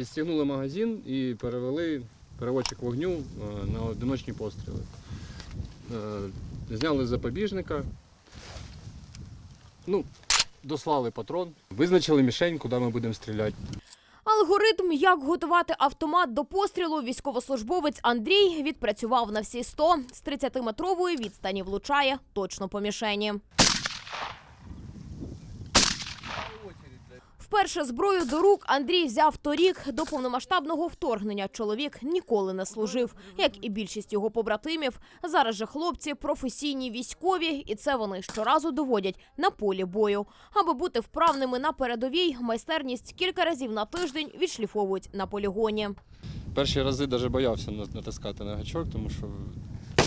Підстігнули магазин і перевели переводчик вогню е, на одиночні постріли. Е, Зняли запобіжника. Ну, дослали патрон, визначили мішень, куди ми будемо стріляти. Алгоритм, як готувати автомат до пострілу, військовослужбовець Андрій відпрацював на всі 100. З 30-метрової відстані влучає точно по мішені. Вперше зброю до рук Андрій взяв торік. До повномасштабного вторгнення чоловік ніколи не служив, як і більшість його побратимів. Зараз же хлопці професійні військові, і це вони щоразу доводять на полі бою. Аби бути вправними на передовій, майстерність кілька разів на тиждень відшліфовують на полігоні. Перші рази навіть боявся на- натискати на гачок, тому що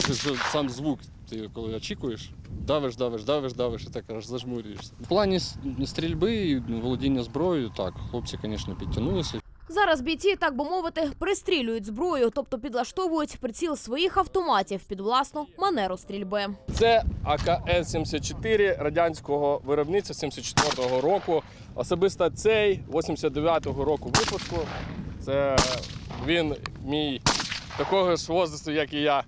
ти сам звук, ти коли очікуєш, давиш, давиш, давиш, давиш, і так аж зажмурюєшся. В плані стрільби і володіння зброєю, так, хлопці, звісно, підтягнулися. Зараз бійці, так би мовити, пристрілюють зброю, тобто підлаштовують приціл своїх автоматів під власну манеру стрільби. Це АКС-74 радянського виробництва 74-го року. Особисто цей 89-го року випуску. Це він мій такого ж возрасту, як і я.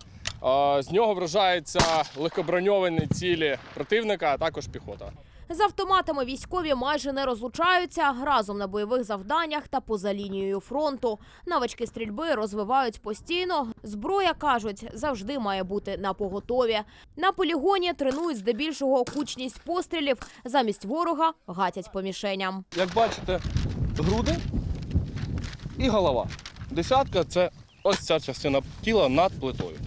З нього вражаються легкоброньовані цілі противника, а також піхота. З автоматами військові майже не розлучаються разом на бойових завданнях та поза лінією фронту. Навички стрільби розвивають постійно. Зброя кажуть, завжди має бути на поготові. На полігоні тренують здебільшого кучність пострілів. Замість ворога гатять по мішеням. Як бачите, груди і голова. Десятка це ось ця частина тіла над плитою.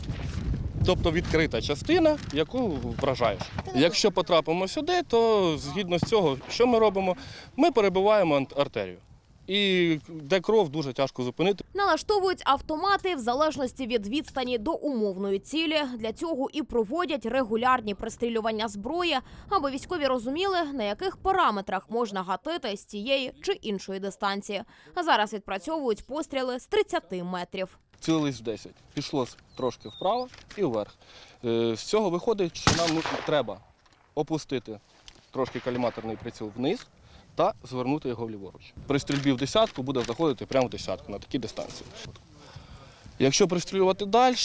Тобто відкрита частина, яку вражаєш. Якщо потрапимо сюди, то згідно з цього, що ми робимо? Ми перебиваємо артерію. І де кров дуже тяжко зупинити. Налаштовують автомати в залежності від відстані до умовної цілі. Для цього і проводять регулярні пристрілювання зброї, аби військові розуміли, на яких параметрах можна гатити з цієї чи іншої дистанції. А зараз відпрацьовують постріли з 30 метрів. Цілились в 10. Пішло трошки вправо і вверх. Е, З цього виходить, що нам ну, треба опустити трошки каліматорний приціл вниз та звернути його ліворуч. При стрільбі в десятку буде заходити прямо в десятку на такій дистанції. Якщо пристрілювати далі,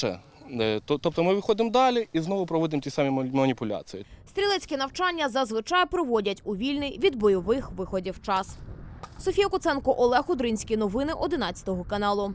е, то, тобто ми виходимо далі і знову проводимо ті самі маніпуляції. Стрілецькі навчання зазвичай проводять у вільний від бойових виходів час. Софія Куценко, Олег Удринський. Новини 11 каналу.